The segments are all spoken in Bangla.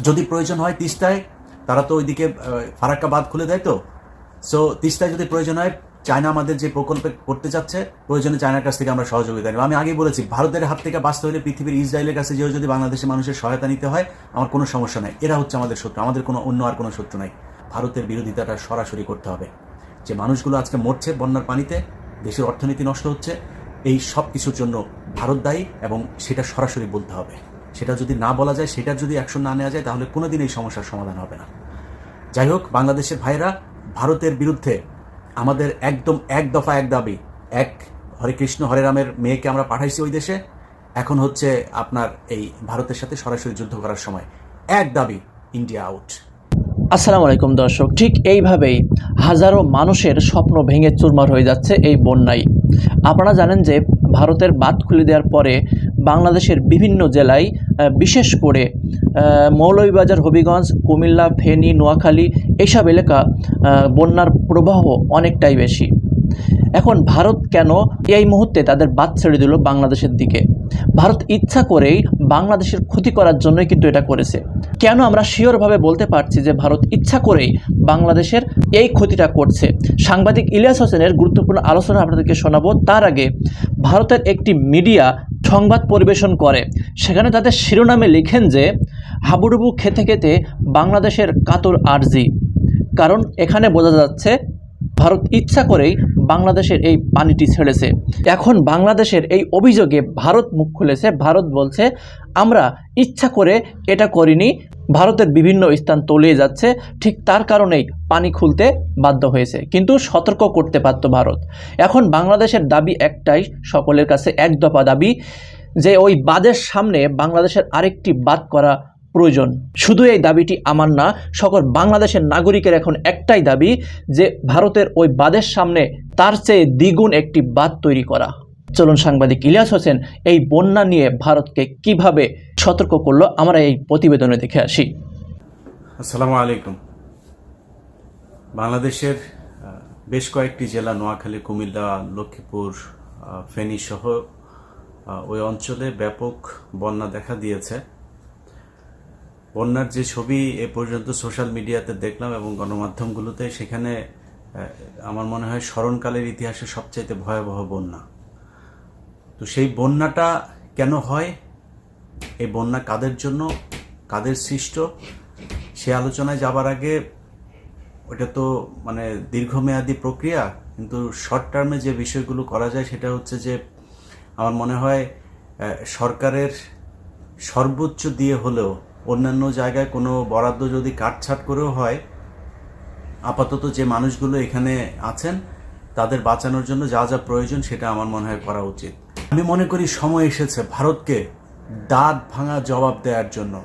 যদি প্রয়োজন হয় তিস্তায় তারা তো ওইদিকে আহ, ফারাক্কা বাঁধ খুলে দেয় তো। সো তিস্তায় যদি প্রয়োজন হয় চায়না আমাদের যে প্রকল্পে করতে যাচ্ছে প্রয়োজনে চায়নার কাছ থেকে আমরা সহযোগিতা নেব। আমি আগেই বলেছি ভারতের হাত থেকে বাঁচতে হলে পৃথিবীর ইসরায়েলের কাছে যেও যদি বাংলাদেশের মানুষের সহায়তা নিতে হয় আমার কোনো সমস্যা নাই। এরা হচ্ছে আমাদের শত্রু আমাদের কোনো অন্য আর কোনো শত্রু নাই। ভারতের বিরোধিতাটা সরাসরি করতে হবে। যে মানুষগুলো আজকে মরছে বন্যার পানিতে দেশের অর্থনীতি নষ্ট হচ্ছে এই সব কিছুর জন্য ভারত দায়ী এবং সেটা সরাসরি বলতে হবে। সেটা যদি না বলা যায়, সেটার যদি অ্যাকশন না নেওয়া যায়, তাহলে কোনোদিন এই সমস্যার সমাধান হবে না। যাই হোক, বাংলাদেশের ভাইরা ভারতের বিরুদ্ধে আমাদের একদম এক দফা এক দাবি, এক হরে কৃষ্ণ, হরে রামের মেয়েকে আমরা পাঠাইছি ওই দেশে। এখন হচ্ছে আপনার এই ভারতের সাথে সরাসরি যুদ্ধ করার সময়। এক দাবি ইন্ডিয়া আউট আসসালামু আলাইকুম দর্শক, ঠিক এইভাবেই হাজারো মানুষের স্বপ্ন ভেঙে চুরমার হয়ে যাচ্ছে এই বন্যায়। আপনারা জানেন যে ভারতের বাঁধ খুলে দেওয়ার পরে বাংলাদেশের বিভিন্ন জেলায় বিশেষ করে মৌলভীবাজার, হবিগঞ্জ, কুমিল্লা, ফেনী, নোয়াখালী, এসব এলাকা বন্যার প্রবাহ অনেকটাই বেশি। এখন ভারত কেন এই মুহূর্তে তাদের বাদ ছেড়ে দিল বাংলাদেশের দিকে? ভারত ইচ্ছা করেই বাংলাদেশের ক্ষতি করার জন্যই কিন্তু এটা করেছে। কেন আমরা শিওরভাবে বলতে পারছি যে ভারত ইচ্ছা করেই বাংলাদেশের এই ক্ষতিটা করছে? সাংবাদিক ইলিয়াস হোসেনের গুরুত্বপূর্ণ আলোচনা আপনাদেরকে শোনাবো। তার আগে, ভারতের একটি মিডিয়া সংবাদ পরিবেশন করে। সেখানে তাদের শিরোনামে লিখেন যে, হাবুডুবু খেতে খেতে বাংলাদেশের কাতর আর্জি। কারণ এখানে বোঝা যাচ্ছে ভারত ইচ্ছা করেই বাংলাদেশের এই পানিটি ছেড়েছে। এখন বাংলাদেশের এই অভিযোগে ভারত মুখ খুলেছে। ভারত বলছে, আমরা ইচ্ছা করে এটা করিনি। ভারতের বিভিন্ন স্থান তলিয়ে যাচ্ছে। ঠিক তার কারণেই পানি খুলতে বাধ্য হয়েছে। কিন্তু সতর্ক করতে পারত ভারত। এখন বাংলাদেশের দাবি একটাই, সকলের কাছে এক দফা দাবি, যে ওই বাঁধের সামনে বাংলাদেশের আরেকটি বাদ করা প্রয়োজন। শুধু এই দাবিটি আমার না, সকল বাংলাদেশের নাগরিকের এখন একটাই দাবি যে ভারতের ওই বাঁধের সামনে তার চেয়ে দ্বিগুণ একটি বাঁধ তৈরি করা। চলুন সাংবাদিক ইলিয়াস হোসেন এই বন্যা নিয়ে ভারতকে কীভাবে সতর্ক করল আমরা এই প্রতিবেদনে দেখে আসি। আসসালামু আলাইকুম। বাংলাদেশের বেশ কয়েকটি জেলা, নোয়াখালী, কুমিল্লা, লক্ষ্মীপুর ফেনী সহ ওই অঞ্চলে ব্যাপক বন্যা দেখা দিয়েছে। বন্যার যে ছবি এ পর্যন্ত সোশ্যাল মিডিয়াতে দেখলাম এবং গণমাধ্যমগুলোতে, সেখানে আমার মনে হয় স্মরণকালের ইতিহাসে সবচাইতে ভয়াবহ বন্যা। তো সেই বন্যাটা কেন হয়? এই বন্যা কাদের জন্য? কাদের সৃষ্ট? সে আলোচনায় যাবার আগে, ওটা তো মানে দীর্ঘমেয়াদী প্রক্রিয়া, কিন্তু শর্ট টার্মে যে বিষয়গুলো করা যায়, সেটা হচ্ছে যে, আমার মনে হয় সরকারের সর্বোচ্চ দিয়ে হলেও অন্যান্য জায়গায় কোনো বরাদ্দ যদি কাটছাট করেও হয়, আপাতত যে মানুষগুলো এখানে আছেন, তাদের বাঁচানোর জন্য যা যা প্রয়োজন সেটা আমার মনে হয় করা উচিত। আমি মনে করি সময় এসেছে ভারতকে দাঁত ভাঙা জবাব দেওয়ার জন্য।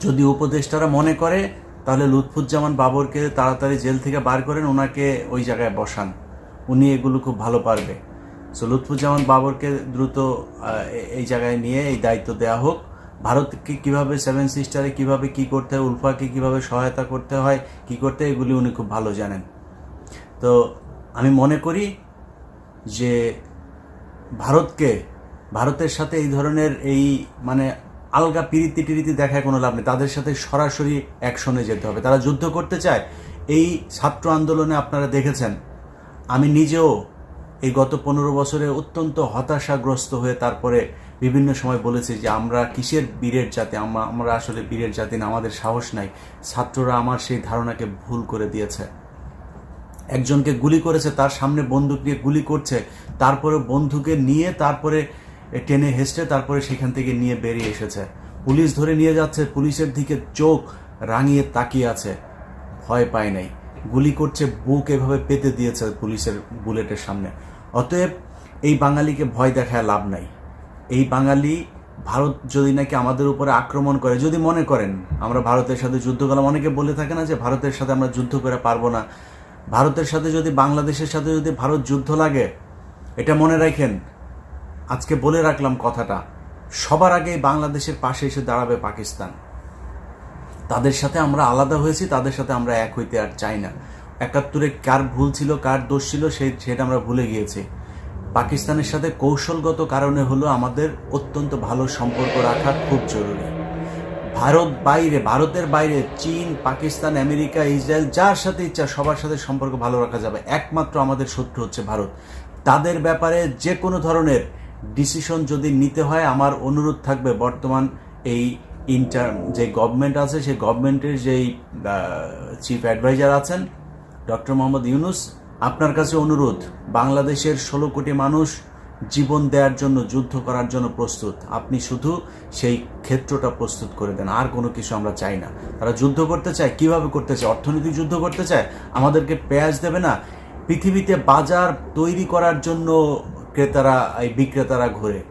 যদি উপদেষ্টারা মনে করে, তাহলে লুৎফুজ্জামান বাবরকে তাড়াতাড়ি জেল থেকে বার করেন, ওনাকে ওই জায়গায় বসান। উনি এগুলো খুব ভালো পারবে। সো লুৎফুজ্জামান বাবরকে দ্রুত এই জায়গায় নিয়ে এই দায়িত্ব দেওয়া হোক। ভারতকে কীভাবে সেভেন সিস্টারে কীভাবে কি করতে হয়, উলফাকে কীভাবে সহায়তা করতে হয়, কি করতে এগুলি উনি খুব ভালো জানেন। তো আমি মনে করি যে ভারতকে, ভারতের সাথে এই ধরনের এই মানে আলগা পিরিতি টিরিতি দেখায় কোনো লাভ নেই। তাদের সাথে সরাসরি অ্যাকশনে যেতে হবে। তারা যুদ্ধ করতে চায়। এই ছাত্র আন্দোলনে আপনারা দেখেছেন, আমি নিজেও এই গত পনেরো বছরে অত্যন্ত হতাশাগ্রস্ত হয়ে তারপরে বিভিন্ন সময় বলেছি যে, আমরা কিসের বীরের জাতি? আমরা আমরা আসলে বীরের জাতি না, আমাদের সাহস নাই। ছাত্ররা আমার সেই ধারণাকে ভুল করে দিয়েছে। একজনকে গুলি করেছে, তার সামনে বন্দুক নিয়ে গুলি করছে, তারপরে বন্ধুকে নিয়ে তারপরে টেনে হেসটে তারপরে সেখান থেকে নিয়ে বেরিয়ে এসেছে। পুলিশ ধরে নিয়ে যাচ্ছে, পুলিশের দিকে চোখ রাঙিয়ে তাকিয়ে আছে। ভয় পায় নাই। গুলি করছে, বুক এভাবে পেতে দিয়েছে পুলিশের বুলেটের সামনে। অতএব এই বাঙালিকে ভয় দেখায় লাভ নাই। এই বাঙালি ভারত যদি নাকি আমাদের উপরে আক্রমণ করে, যদি মনে করেন, আমরা ভারতের সাথে যুদ্ধ করলাম, অনেকে বলে থাকে না যে ভারতের সাথে আমরা যুদ্ধ করে পারব না। ভারতের সাথে যদি, বাংলাদেশের সাথে যদি ভারত যুদ্ধ লাগে, এটা মনে রাখেন, আজকে বলে রাখলাম কথাটা, সবার আগে বাংলাদেশের পাশে এসে দাঁড়াবে পাকিস্তান। তাদের সাথে আমরা আলাদা হয়েছি, তাদের সাথে আমরা এক হইতে আর চাই না। একাত্তরে কার ভুল ছিল, কার দোষ ছিল, সেই, সেটা আমরা ভুলে গিয়েছি। পাকিস্তানের সাথে কৌশলগত কারণে হলো আমাদের অত্যন্ত ভালো সম্পর্ক রাখা খুব জরুরি। ভারত বাইরে, ভারতের বাইরে চীন, পাকিস্তান, আমেরিকা, ইসরায়েল, যার সাথে ইচ্ছা সবার সাথে সম্পর্ক ভালো রাখা যাবে। একমাত্র আমাদের শত্রু হচ্ছে ভারত। তাদের ব্যাপারে যে কোনো ধরনের ডিসিশন যদি নিতে হয়, আমার অনুরোধ থাকবে বর্তমান এই ইন্টার যে গভর্নমেন্ট আছে, সেই গভর্নমেন্টের যেই চিফ অ্যাডভাইজার আছেন, ডক্টর মোহাম্মদ ইউনুস আপনার কাছে অনুরোধ, বাংলাদেশের ষোলো কোটি মানুষ জীবন দেওয়ার জন্য, যুদ্ধ করার জন্য প্রস্তুত। আপনি শুধু সেই ক্ষেত্রটা প্রস্তুত করে দেন, আর কোনো কিছু আমরা চাই না। তারা যুদ্ধ করতে চায়, কীভাবে করতে চায়? অর্থনৈতিক যুদ্ধ করতে চায়? আমাদেরকে পেঁয়াজ দেবে না? পৃথিবীতে বাজার তৈরি করার জন্য ক্রেতারা, এই বিক্রেতারা ঘোরে।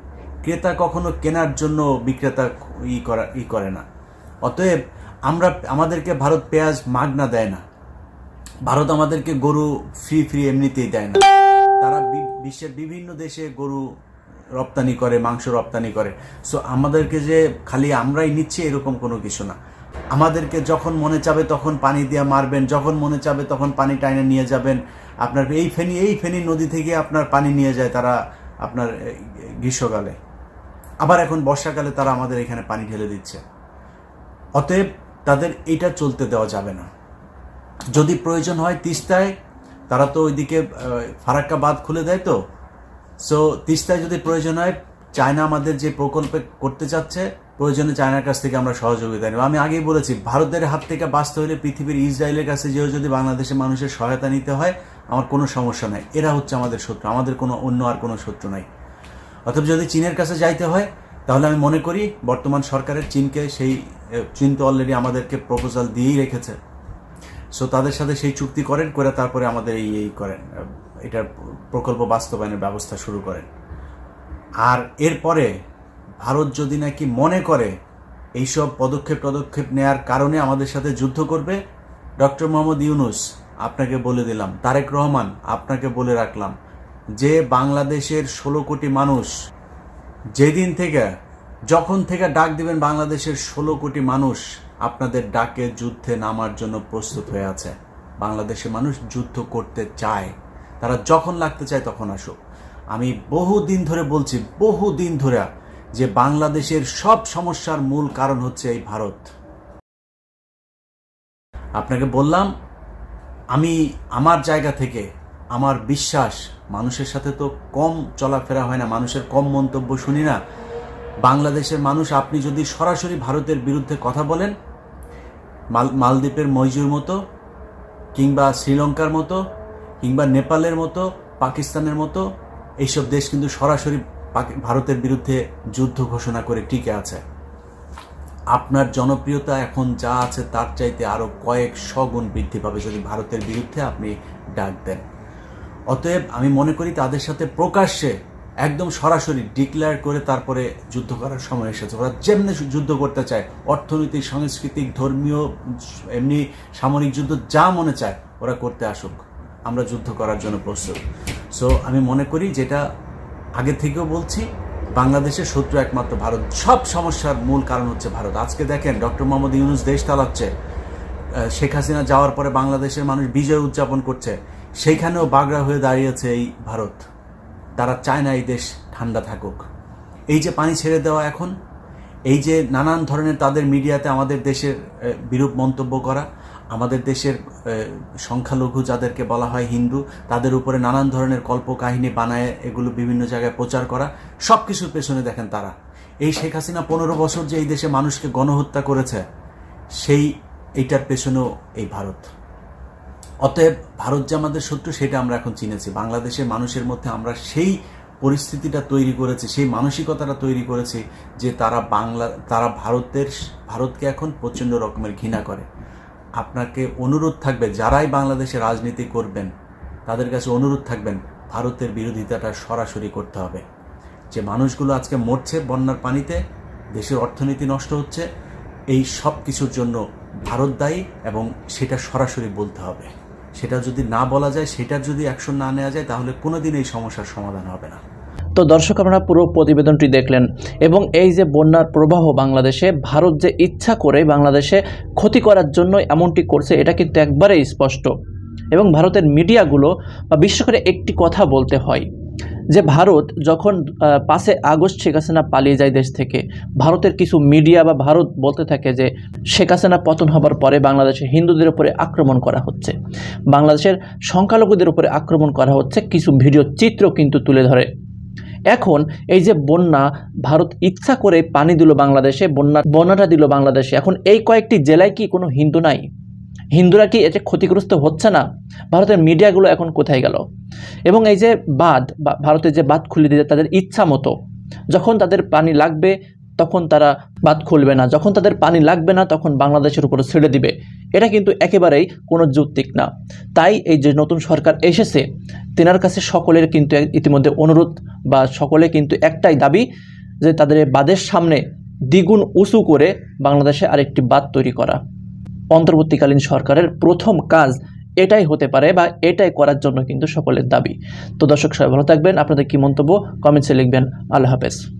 ক্রেতা কখনো কেনার জন্য বিক্রেতা ই করা, ই করে না। অতএব আমরা, আমাদেরকে ভারত পেঁয়াজ মাগনা দেয় না। ভারত আমাদেরকে গরু ফ্রি ফ্রি এমনিতেই দেয় না। তারা বিশ্বের বিভিন্ন দেশে গরু রপ্তানি করে, মাংস রপ্তানি করে। সো আমাদেরকে যে খালি আমরাই নিচ্ছি এরকম কোনো কিছু না। আমাদেরকে যখন মনে চাবে তখন পানি দিয়ে মারবেন, যখন মনে চাবে তখন পানি টাইনে নিয়ে যাবেন। আপনার এই ফেনি, এই ফেনী নদী থেকে আপনার পানি নিয়ে যায় তারা আপনার গ্রীষ্মকালে। আবার এখন বর্ষাকালে তারা আমাদের এখানে পানি ঢেলে দিচ্ছে। অতএব তাদের এটা চলতে দেওয়া যাবে না। যদি প্রয়োজন হয় তিস্তায়, তারা তো ওইদিকে ফারাক্কা বাঁধ খুলে দেয় তো। সো তিস্তায় যদি প্রয়োজন হয়, চায়না আমাদের যে প্রকল্পে করতে চাচ্ছে, প্রয়োজনে চায়নার কাছ থেকে আমরা সহযোগিতা নেব। আমি আগেই বলেছি, ভারতের হাত থেকে বাঁচতে হলে পৃথিবীর ইসরায়েলের কাছে যেও যদি বাংলাদেশের মানুষের সহায়তা নিতে হয়, আমার কোনো সমস্যা নাই। এরা হচ্ছে আমাদের শত্রু, আমাদের কোনো অন্য আর কোনো শত্রু নাই। অথবা যদি চীনের কাছে যাইতে হয়, তাহলে আমি মনে করি, বর্তমান সরকারের চীনকে সেই চীন তো অলরেডি আমাদেরকে প্রপোজাল দিয়েই রেখেছে। সো তাদের সাথে সেই চুক্তি করেন, করে তারপরে আমাদের এই এই করেন। এটার প্রকল্প বাস্তবায়নের ব্যবস্থা শুরু করেন। আর এরপরে ভারত যদি নাকি মনে করে এইসব পদক্ষেপ পদক্ষেপ নেয়ার কারণে আমাদের সাথে যুদ্ধ করবে, ডক্টর মোহাম্মদ ইউনুস, আপনাকে বলে দিলাম, তারেক রহমান, আপনাকে বলে রাখলাম, যে বাংলাদেশের ষোলো কোটি মানুষ যেদিন থেকে, যখন থেকে ডাক দিবেন বাংলাদেশের ষোলো কোটি মানুষ আপনাদের ডাকে যুদ্ধে নামার জন্য প্রস্তুত হয়ে আছে। বাংলাদেশের মানুষ যুদ্ধ করতে চায়। তারা যখন লাগতে চায় তখন আসুক। আমি বহু দিন ধরে বলছি বহু দিন ধরে, যে বাংলাদেশের সব সমস্যার মূল কারণ হচ্ছে এই ভারত। আপনাকে বললাম, আমি আমার জায়গা থেকে, আমার বিশ্বাস, মানুষের সাথে তো কম চলাফেরা হয় না, মানুষের কম মন্তব্য শুনি না। বাংলাদেশের মানুষ, আপনি যদি সরাসরি ভারতের বিরুদ্ধে কথা বলেন মাল, মালদ্বীপের মৈজুর মতো, কিংবা শ্রীলঙ্কার মতো, কিংবা নেপালের মতো, পাকিস্তানের মতো, এইসব দেশ কিন্তু সরাসরি ভারতের বিরুদ্ধে যুদ্ধ ঘোষণা করে টিকে আছে। আপনার জনপ্রিয়তা এখন যা আছে তার চাইতে আরও কয়েক গুণ বৃদ্ধি পাবে যদি ভারতের বিরুদ্ধে আপনি ডাক দেন। অতএব আমি মনে করি তাদের সাথে প্রকাশ্যে একদম সরাসরি ডিক্লেয়ার করে তারপরে যুদ্ধ করার সময় এসেছে। ওরা যেমনি যুদ্ধ করতে চায়, অর্থনৈতিক, সাংস্কৃতিক, ধর্মীয়, এমনি সামরিক যুদ্ধ যা মনে চায়, ওরা করতে আসুক। আমরা যুদ্ধ করার জন্য প্রস্তুত। সো আমি মনে করি যেটা আগে থেকেও বলছি, বাংলাদেশের শত্রু একমাত্র ভারত। সব সমস্যার মূল কারণ হচ্ছে ভারত। আজকে দেখেন ডক্টর মোহাম্মদ ইউনুস দেশ চালাচ্ছে। শেখ হাসিনা যাওয়ার পরে বাংলাদেশের মানুষ বিজয় উদযাপন করছে। সেইখানেও বাগড়া হয়ে দাঁড়িয়েছে এই ভারত। তারা চায় না এই দেশ ঠান্ডা থাকুক। এই যে পানি ছেড়ে দেওয়া এখন, এই যে নানান ধরনের তাদের মিডিয়াতে আমাদের দেশের বিরূপ মন্তব্য করা, আমাদের দেশের সংখ্যালঘু যাদেরকে বলা হয় হিন্দু, তাদের উপরে নানান ধরনের কল্পকাহিনী বানায়, এগুলো বিভিন্ন জায়গায় প্রচার করা সব কিছুর পেছনে দেখেন তারা। এই শেখ হাসিনা পনেরো বছর যে এই দেশে মানুষকে গণহত্যা করেছে, সেই, এইটার পেছনেও এই ভারত। অতএব ভারত যে আমাদের শত্রু, সেটা আমরা এখন চিনেছি। বাংলাদেশের মানুষের মধ্যে আমরা সেই পরিস্থিতিটা তৈরি করেছি, সেই মানসিকতাটা তৈরি করেছি যে তারা বাংলা, তারা ভারতের, ভারতকে এখন প্রচণ্ড রকমের ঘৃণা করে। আপনাকে অনুরোধ থাকবে, যারাই বাংলাদেশে রাজনীতি করবেন, তাদের কাছে অনুরোধ থাকবেন, ভারতের বিরোধিতাটা সরাসরি করতে হবে। যে মানুষগুলো আজকে মরছে বন্যার পানিতে, দেশের অর্থনীতি নষ্ট হচ্ছে, এই সব কিছুর জন্য ভারত দায়ী এবং সেটা সরাসরি বলতে হবে। সেটা যদি না বলা যায়, সেটার যদি অ্যাকশন না নেওয়া যায়, তাহলে কোনোদিন এই সমস্যার সমাধান হবে না। তো দর্শক আপনারা পুরো প্রতিবেদনটি দেখলেন এবং এই যে বন্যার প্রবাহ বাংলাদেশে, ভারত যে ইচ্ছা করে বাংলাদেশে ক্ষতি করার জন্য এমনটি করছে, এটা কিন্তু একবারেই স্পষ্ট। এবং ভারতের মিডিয়াগুলো বা বিশ্ব করে একটি কথা বলতে হয় যে ভারত যখন পাঁচে আগস্ট শেখ হাসিনা পালিয়ে যায় দেশ থেকে, ভারতের কিছু মিডিয়া বা ভারত বলতে থাকে যে, শেখ হাসিনা পতন হবার পরে বাংলাদেশে হিন্দুদের উপরে আক্রমণ করা হচ্ছে। বাংলাদেশের সংখ্যালঘুদের উপরে আক্রমণ করা হচ্ছে, কিছু ভিডিও চিত্র কিন্তু তুলে ধরে। এখন এই যে বন্যা, ভারত ইচ্ছা করে পানি দিল বাংলাদেশে, বন্যা, বন্যাটা দিল বাংলাদেশে, এখন এই কয়েকটি জেলায় কি কোনো হিন্দু নাই? হিন্দুরা কি এতে ক্ষতিগ্রস্ত হচ্ছে না? ভারতের মিডিয়াগুলো এখন কোথায় গেল? এবং এই যে বাঁধ ভারতের যে বাঁধ খুলে দিতে তাদের ইচ্ছা মতো, যখন তাদের পানি লাগবে, তখন তারা বাঁধ খুলবে না। যখন তাদের পানি লাগবে না, তখন বাংলাদেশের উপরে ছেড়ে দিবে। এটা কিন্তু একেবারেই কোনো যৌক্তিক না। তাই এই যে নতুন সরকার এসেছে, তেনার কাছে সকলের কিন্তু ইতিমধ্যে অনুরোধ, বা সকলে কিন্তু একটাই দাবি যে তাদের বাঁধের সামনে দ্বিগুণ উঁচু করে বাংলাদেশে আরেকটি বাঁধ তৈরি করা। অন্তর্বর্তীকালীন সরকারের প্রথম কাজ এটাই হতে পারে বা এটাই করার জন্য কিন্তু সকলের দাবি। তো দর্শক সবাই ভালো থাকবেন। আপনাদের কি মন্তব্য? কমেন্টসে লিখবেন। আল্লাহ হাফেজ।